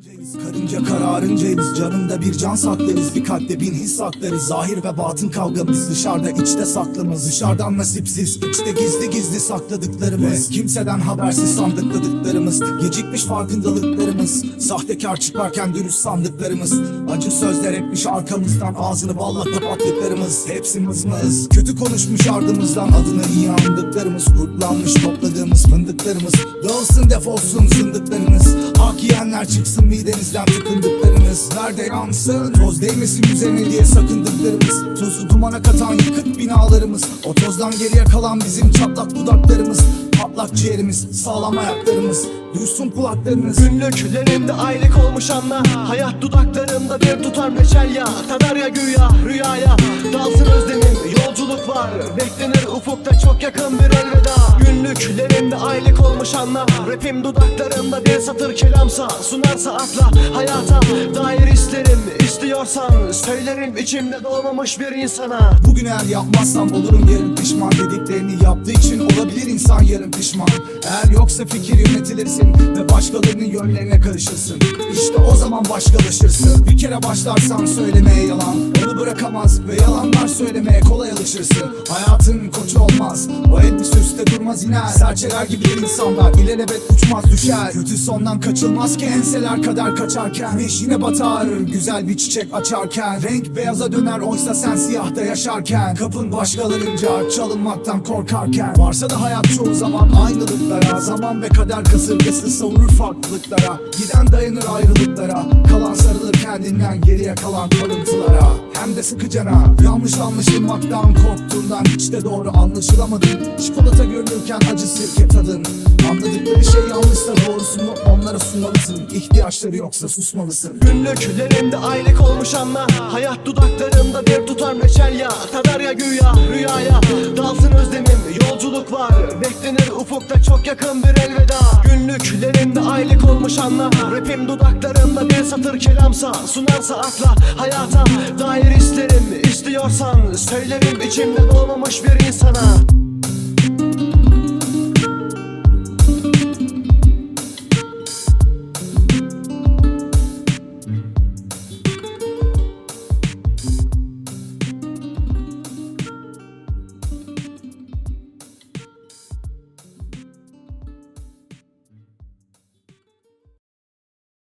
Jane. Karıncayız, karınca kararıncayız Canında bir can saklarız Bir kalpte bin his saklarız. Zahir ve batın kavgamız Dışarıda içte saklımız Dışarıdan nasipsiz içte gizli gizli sakladıklarımız. Kimseden habersiz sandıkladıklarımız. Gecikmiş farkındalıklarımız. Sahtekar çıkarken dürüst sandıklarımız. Acı sözler etmiş arkamızdan Ağzını balla kapattıklarımız. Hepsi mızmız Kötü konuşmuş ardımızdan Adını iyi andıklarımız. Kurtlanmış topladığımız fındıklarımız. Dağılsın defolsun zındıklarınız Hak yiyenler çıksın midenizden tıkındıklarınız Nerede yansın. Toz değmesin üzerine diye sakındıklarımız. Tozu dumana katan yıkık binalarımız. O tozdan geriye kalan bizim çatlak dudaklarımız. Patlak ciğerimiz sağlam ayaklarımız. Duysun kulaklarınız. Günlüklerimde aylık olmuş anla. Hayat dudaklarımda bir tutar meşal ya. Kadar ya güya rüyaya. Dalsın özlemim var Beklenir ufukta çok yakın bir elveda. Günlüklerimde aylık olmuş anla. Rapim dudaklarımda bir satır kelamsa. Sunarsa atla hayata dair isterim İstiyorsan. Söylerim içimde doğmamış bir insana. Bugün eğer yapmazsam olurum yarın pişman. Dediklerini yaptığı için olabilir insan yarın pişman. Eğer yoksa fikir yönetilirsin Ve başkalarının yönlerine karışırsın. İşte o zaman başkalaşırsın. Bir kere başlarsan söylemeye yalan bırakamaz ve yalanlar söylemeye kolay alışırsın. Hayatın koçu olmaz. O elbise üstte durmaz iner. Serçeler gibi insanlar ilelebet uçmaz düşer. Kötü sondan kaçılmaz ki enseler kadar kaçarken. Güneş yine batar güzel bir çiçek açarken. Renk beyaza döner oysa sen siyahta yaşarken. Kapın başkalarınca çalınmaktan korkarken. Varsa da hayat çoğu zaman aynılıklara. Zaman ve kader kasırgası savurur farklılıklara. Giden dayanır ayrılıklara. Kalan sarılır kendinden geriye kalan kalıntılara Hem de sıkıcana Yanlış anlaşılmaktan korktuğundan Hiç de doğru anlaşılamadın Çikolata görünürken acı sirke tadın Anladıkları şey yanlışsa doğrusunu onlara sunmalısın. İhtiyaçları yoksa susmalısın. Günlüklerimde aylık olmuş anla Hayat dudaklarımda bir tutar meşal ya Kadar ya güya rüyaya özlemim yolculuk var. Beklenir ufukta çok yakın bir elveda. Günlüklerimde aylık olmuş anla Rapim dudaklarımda bir satır kelamsa Sunarsa atla hayata dair isterim İstiyorsan söylerim içimde doğmamış bir insana